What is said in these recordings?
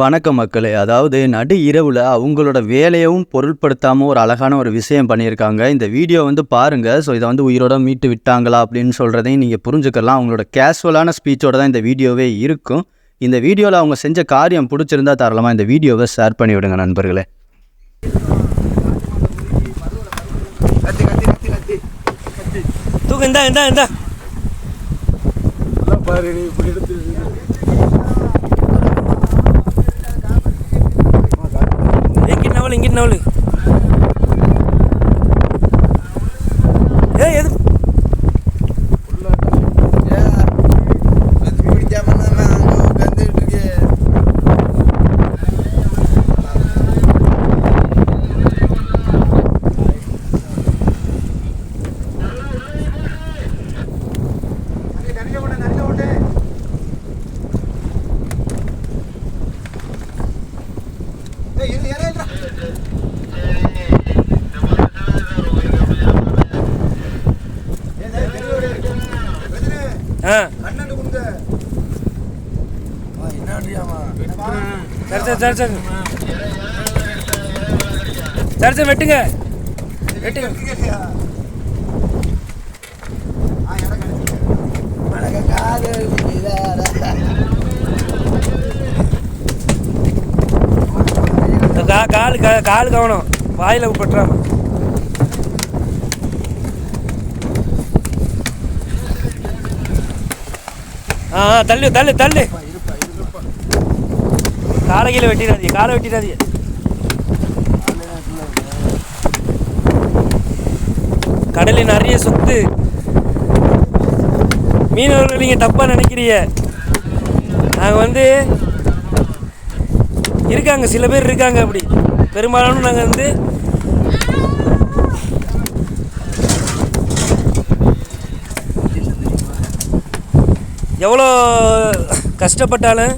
வணக்கம் மக்களே அதாவது நடு இரவில் அவங்களோட வேலையவும் பொருட்படுத்தாமல் ஒரு அழகான ஒரு விஷயம் பண்ணியிருக்காங்க. இந்த வீடியோ வந்து பாருங்கள் ஸோ இதை வந்து உயிரோட மீட்டு விட்டாங்களா அப்படின்னு சொல்கிறதையும் நீங்கள் புரிஞ்சுக்கலாம். அவங்களோட கேஷுவலான ஸ்பீச்சோட தான் இந்த வீடியோவே இருக்கும். இந்த வீடியோவில் அவங்க செஞ்ச காரியம் பிடிச்சிருந்தா தாராளமாக இந்த வீடியோவை ஷேர் பண்ணி விடுங்க நண்பர்களே. தூக்கு இந்தா இந்தா இந்தா. பாரு நீ இப்படி எடுத்து ಅವಳಿಗೆ ಹಿಂಗಿದ್ನವಳಿಗೆ சரி சரி. சரி சரி வெட்டுங்க. வெட்டுங்க. கா கால் கா கால் கவனம். வாயில் பட்டுறாம ஆ ஆ, தள்ளு தள்ளு தள்ளு. காலை கீழே வெட்டிடாதீங்க காலை வெட்டிடாதீங்க. கடலில் நிறைய சொத்து. மீனவர்கள் நீங்கள் தப்பாக நினைக்கிறீங்க. நாங்கள் வந்து இருக்காங்க சில பேர் இருக்காங்க அப்படி. பெரும்பாலான நாங்கள் வந்து எவ்வளோ கஷ்டப்பட்டாலும்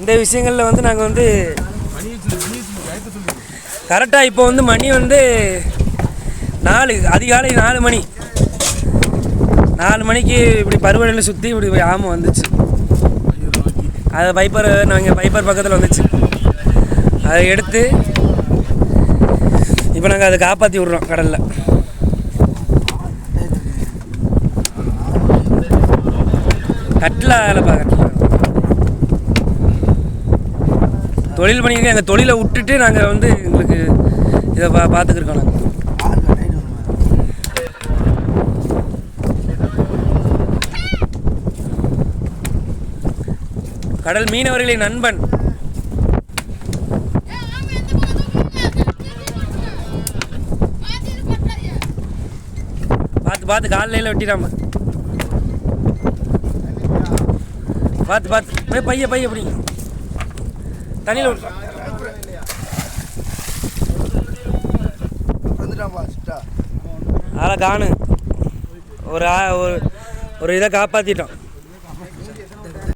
இந்த விஷயங்களில் வந்து நாங்கள் வந்து கரெக்டாக இப்போ வந்து மணி வந்து நாலு அதிகாலை நாலு மணி. நாலு மணிக்கு இப்படி பருவநிலை சுற்றி இப்படி ஆமாம் வந்துச்சு. அது பைப்பர் நாங்கள் பைப்பர் பக்கத்தில் வந்துச்சு. அதை எடுத்து இப்போ நாங்கள் அதை காப்பாற்றி விட்றோம் கடலில். கட்டில் வேலைப்பா கட்டில் தொழில் பண்ணிக்கிட்டு எங்கள் தொழிலை விட்டுட்டு நாங்கள் வந்து எங்களுக்கு இதை பா பார்த்துக்கிருக்கோம் நாங்கள் கடல் மீனவர்களின் நண்பன். பார்த்து பார்த்து காலையில் வெட்டிடாம. பார்த்து பார்த்து. போய் பைய பைய பிடிங்க தண்ணியில் விட்டு ஆளை காணு. ஒரு ஆ- ஒரு ஒரு இதை காப்பாற்றிட்டோம்